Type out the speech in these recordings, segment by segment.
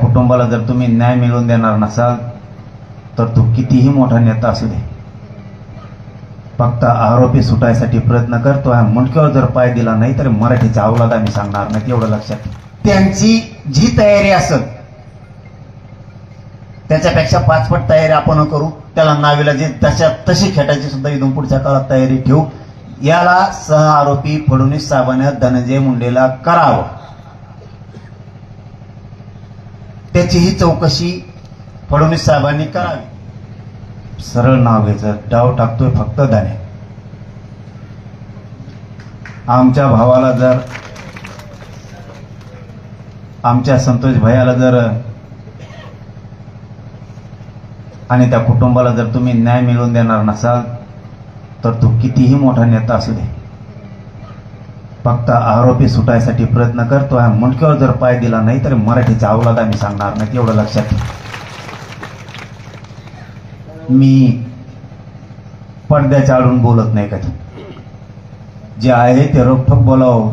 कुटुंबाला जर तुम्ही न्याय मिळवून देणार नसाल तर तो कितीही मोठा नेता असू दे. फक्त आरोपी सुटायसाठी प्रयत्न करतो आहे मुंडक्यावर जर पाय दिला नाही तर मराठीच्या अवलाद आम्ही सांगणार नाही एवढं लक्षात त्यांची जी तयारी असेल त्याच्यापेक्षा पाचपट तयारी आपण करू. त्याला नावीला जे तशा तशी खेटायची सुद्धा इथून पुढच्या काळात तयारी ठेवू. याला सह आरोपी फडणवीस साहेबांनी धनंजय मुंडेला करावं. त्याचीही चौकशी फडणवीस साहेबांनी करावी. सरळ नाव घ्यायचं डाव टाकतोय फक्त दाणे. आमच्या भावाला जर आमच्या संतोष भैयाला जर आणि त्या कुटुंबाला जर तुम्ही न्याय मिळवून देणार नसाल तर तो कितीही मोठा नेता असू दे. फक्त आरोपी सुटायसाठी प्रयत्न करतो आहे मुंडक्यावर जर पाय दिला नाही तर मराठीच्या अवलाद आम्ही सांगणार नाही एवढं लक्षात ठेवा. मी पडद्याच्या आडून बोलत नाही कधी. जे आहे ते रोखोक बोलावं.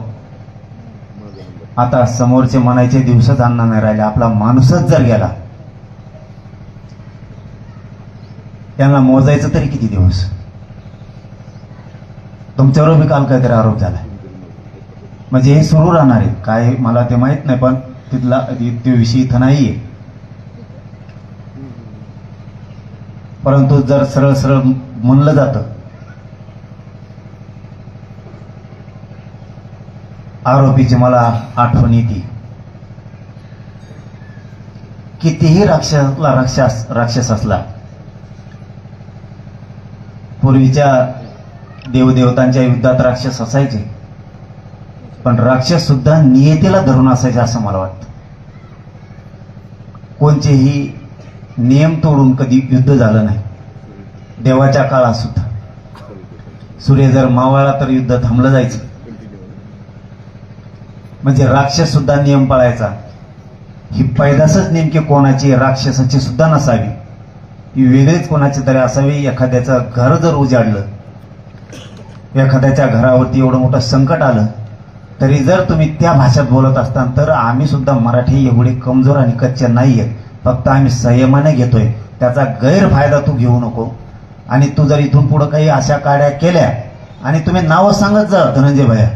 आता समोरचे म्हणायचे दिवसच आणणार नाही राहिले आपला माणूसच जर गेला त्यांना मोजायचं तरी किती दिवस? तुमच्यावर बी काल काहीतरी आरोप झालाय. म्हणजे हे सुरू राहणार आहे. काय मला ते माहीत नाही पण तिथला तो विषय इथं नाहीये. परंतु जर सरळ सरळ म्हणलं जातं. आरोपीची मला आठवण येते. कितीही राक्षसला राक्षस राक्षस असला पूर्वीच्या देवदेवतांच्या युद्धात राक्षस असायचे. पण राक्षस सुद्धा नियतीला धरून असायचे असं मला वाटतं. कोणतेही नियम तोडून कधी युद्ध झालं नाही. देवाच्या काळात सुद्धा. सूर्य जर मावळला तर युद्ध थांबलं जायचं. म्हणजे राक्षस सुद्धा नियम पाळायचा. ही पैदासच नेमकी कोणाची राक्षसाची सुद्धा नसावी. ही वेगळीच कोणाची तरी असावी एखाद्याचं घर जर उजाडलं एखाद्याच्या घरावरती एवढं मोठं संकट आलं तरी जर तुम्ही त्या भाषेत बोलत असताल तर आम्ही सुद्धा मराठी एवढे कमजोर आणि कच्चे नाही आहेत फक्त आम्ही संयमाने घेतोय. त्याचा गैरफायदा तू घेऊ नको. आणि तू जर इथून पुढं काही अशा काड्या केल्या आणि तुम्ही नावं सांगत जा धनंजय भैया.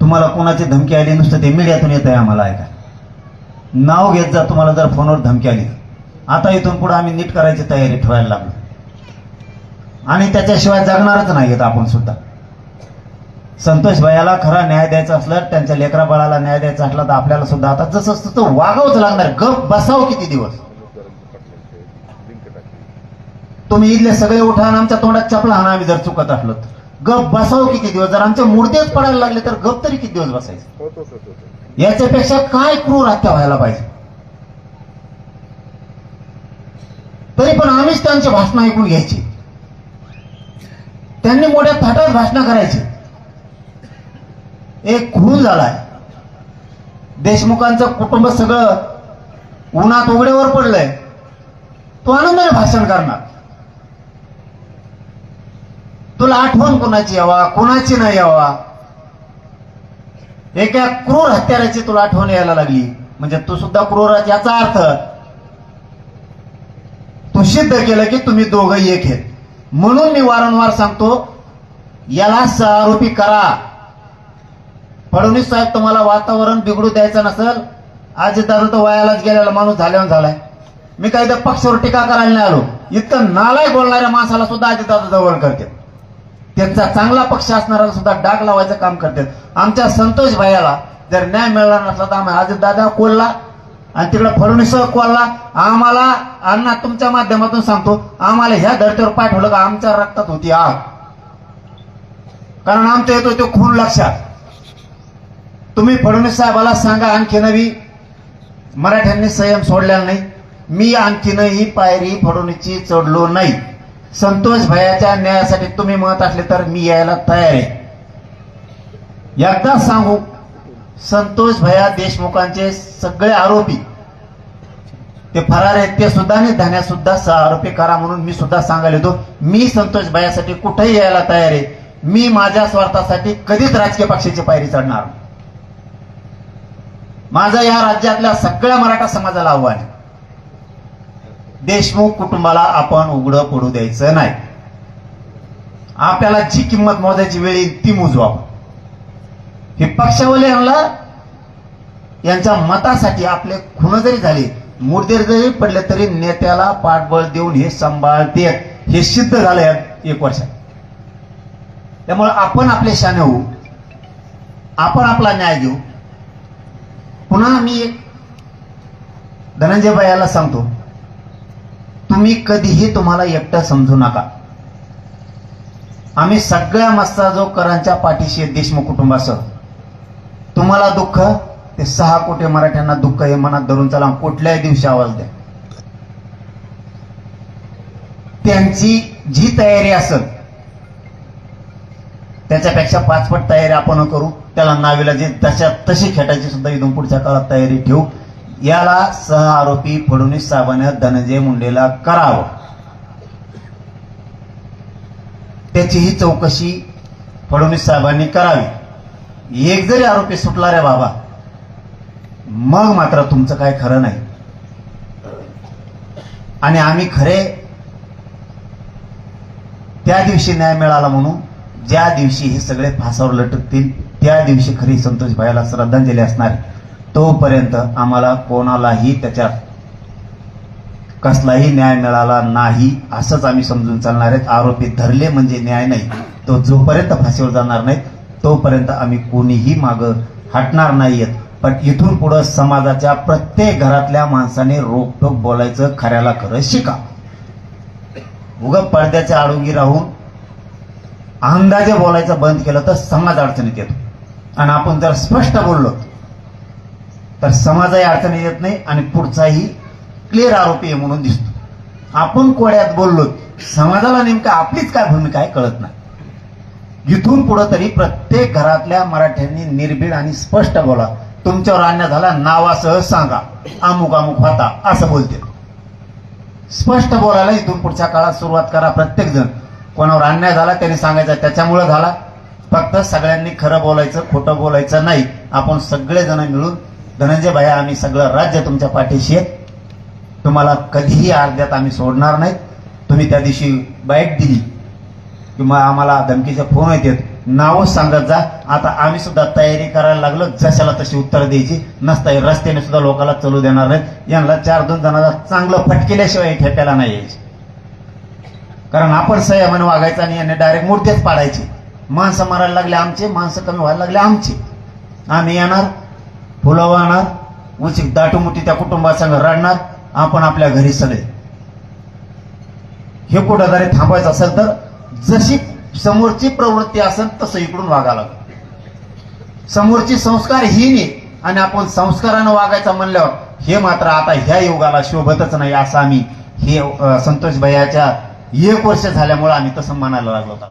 तुम्हाला कोणाची धमकी आली नुसतं ते मीडियातून येत आहे आम्हाला ऐका. नाव घेत जा तुम्हाला जर फोनवर धमकी आली. आता इथून पुढे आम्ही नीट करायची तयारी ठेवायला लागलो. आणि त्याच्याशिवाय जगणारच नाहीत आपण सुद्धा. संतोष भैयाला खरा न्याय द्यायचा असला त्यांच्या लेकरा बाळाला न्याय द्यायचा असला तर आपल्याला सुद्धा आता जसं तसं वागावंच लागणार गप बसावं किती दिवस? तुम्ही इथले सगळे उठा आणि आमच्या तोंडात चपला हाणा आम्ही जर चुकत असलो तर. गप बसावं किती दिवस? जर आमचे मुर्देच पडायला लागले तर गप तरी किती दिवस बसायचं? याच्यापेक्षा काय क्रूर हत्या व्हायला पाहिजे? तरी पण आम्हीच त्यांचे भाषण ऐकून घ्यायची. त्यांनी मोठ्या थाटात भाषण करायची. एक खून झालाय. देशमुखांचं कुटुंब सगळं उन्हात उघड्यावर पडलंय. तो आनंदाने भाषण करणार. तुला आठवण कोणाची यावा कोणाची नाही यावा? एका क्रूर हत्याराची तुला आठवण यायला लागली. म्हणजे तू सुद्धा क्रूर याचा अर्थ तू सिद्ध केलं की तुम्ही दोघं एक आहेत. म्हणून मी वारंवार सांगतो याला आरोपी करा. फडणवीस साहेब तुम्हाला वातावरण बिघडू द्यायचं नसेल आज दादा तर वयालाच गेलेला माणूस झाल्यावर झालाय. मी काही त्या पक्षावर टीका करायला नाही आलो. इतकं नालाय बोलणाऱ्या माणसाला सुद्धा दादा जवळ करते त्यांचा चांगला पक्ष असणाऱ्याला सुद्धा डाग लावायचं काम करतात. आमच्या संतोष भायाला जर न्याय मिळाला नसला तर आम्ही अजित दादा कोल्हा आणि तिकडे फडणवीस कोल्हा आम्हाला अण्णा तुमच्या माध्यमातून सांगतो आम्हाला ह्या धर्तीवर पाठवलं का आमच्या रक्तात होती आग. कारण आमच्या येतो तो खून लक्षात. तुम्ही फडणवीस साहेबाला सांगा आणखी नवी. मराठ्यांनी संयम सोडलेला नाही. मी आणखीनही पायरी फडणवीसची चढलो नाही. संतोष भयाच्या न्यायासाठी तुम्ही म्हणत असले तर मी यायला तयार आहे. एकदा सांगू संतोष भया देशमुखांचे सगळे आरोपी ते फरार आहेत ते सुद्धा आणि धान्या सुद्धा आरोपी करा म्हणून मी सुद्धा सांगायला येतो. मी संतोष भयासाठी कुठेही यायला तयार आहे. मी माझ्या स्वार्थासाठी कधीच राजकीय पक्षाची पायरी चढणार नाही. माझं या राज्यातल्या सगळ्या मराठा समाजाला आव्हान. आहे देशमुख कुटुंबाला आपण उघडं पडू द्यायचं नाही. आपल्याला जी किंमत मोजायची वेळ येईल ती मोजू हे पक्षावले यांना यांच्या मतासाठी आपले खून जरी झाले मुर्देर जरी पडले तरी नेत्याला पाठबळ देऊन हे सांभाळते. हे सिद्ध झालं एक वर्षात. त्यामुळे आपण आपले शाने होऊ. आपण आपला न्याय घेऊ. पुन्हा मी एक धनंजय बायाला सांगतो तुम्ही कधीही तुम्हाला एकटं समजू नका. आम्ही सगळ्या मस्ताजोकरांच्या पाठीशी देशमुख कुटुंबासह. तुम्हाला दुःख ते सहा कोटी मराठ्यांना दुःख हे मनात धरून चला कुठल्याही दिवशी आवाज द्या. त्यांची जी तयारी असेल त्याच्यापेक्षा पाचपट तयारी आपण करू. त्याला नावेला जे तशा तशी खेटायची सुद्धा इथून पुढच्या काळात तयारी ठेवू. याला सह आरोपी फडणवीस साहेबांनी धनंजय मुंडेला करावं. त्याची ही चौकशी फडणवीस साहेबांनी करावी. एक जरी आरोपी सुटला रे बाबा मग मात्र तुमचं काय खरं नाही. आणि आम्ही खरे त्या दिवशी न्याय मिळाला म्हणून ज्या दिवशी हे सगळे फासावर लटकतील त्या दिवशी खरी संतोष भाईला श्रद्धांजली असणार. तोपर्यंत आम्हाला कोणालाही त्याच्यात कसलाही न्याय मिळाला नाही असंच आम्ही समजून चालणार आहेत. आरोपी धरले म्हणजे न्याय नाही. तो जोपर्यंत फाशीवर जाणार नाही तोपर्यंत आम्ही कोणीही माग हटणार नाहीयेत. पण इथून पुढं समाजाच्या प्रत्येक घरातल्या माणसाने रोकटोक बोलायचं खऱ्याला खरं शिका. उग पडद्याच्या आडोगी राहून अंदाजे बोलायचं बंद केलं तर समाज अडचणीत येतो. आणि आपण जर स्पष्ट बोललो. तर समाजही अडचणी येत नाही आणि पुढचाही क्लिअर आरोपी आहे म्हणून दिसतो. आपण कोड्यात बोललो समाजाला नेमकं आपलीच काय भूमिका आहे कळत नाही. इथून पुढं तरी प्रत्येक घरातल्या मराठ्यांनी निर्भीड आणि स्पष्ट बोला. तुमच्यावर अन्याय झाला नावासह सांगा. अमुक अमुक होता असं बोलते स्पष्ट बोलायला इथून पुढच्या काळात सुरुवात करा प्रत्येक जण कोणावर अन्याय झाला त्यांनी सांगायचा त्याच्यामुळे झाला. फक्त सगळ्यांनी खरं बोलायचं खोटं बोलायचं नाही. आपण सगळेजण मिळून धनंजय भाया आम्ही सगळं राज्य तुमच्या पाठीशी आहे. तुम्हाला कधीही अर्ध्यात आम्ही सोडणार नाही. तुम्ही त्या दिवशी बाईट दिली. किंवा आम्हाला धमकीचे फोन येतात नावं सांगत जा. आता आम्ही सुद्धा तयारी करायला लागलो. जशाला तशी उत्तर द्यायची. नसता येईल. रस्त्याने सुद्धा लोकांना चलू देणार नाहीत. यांना चार दोन जणांना चांगलं फटकेल्याशिवाय ठेप्याला नाही यायचे. कारण आपण संयमाने वागायचं आणि यांनी डायरेक्ट मूर्तीच पाडायची. माणसं मारायला लागले आमचे माणसं कमी व्हायला लागले आमचे. आम्ही येणार फुलं वाहणार उचित दाटूमुठी त्या कुटुंबासंग रडणार आपण आपल्या घरी सगळे. हे कुठं जरी थांबायचं असेल तर जशी समोरची प्रवृत्ती असेल तसं इकडून वागायला लागतं. समोरची संस्कार ही नाही आणि आपण संस्कारानं वागायचं म्हणल्यावर हे मात्र आता ह्या योगाला शोभतच नाही असं आम्ही हे संतोष भैयाच्या एक वर्ष झाल्यामुळे आम्ही तसं म्हणायला लागलो होता.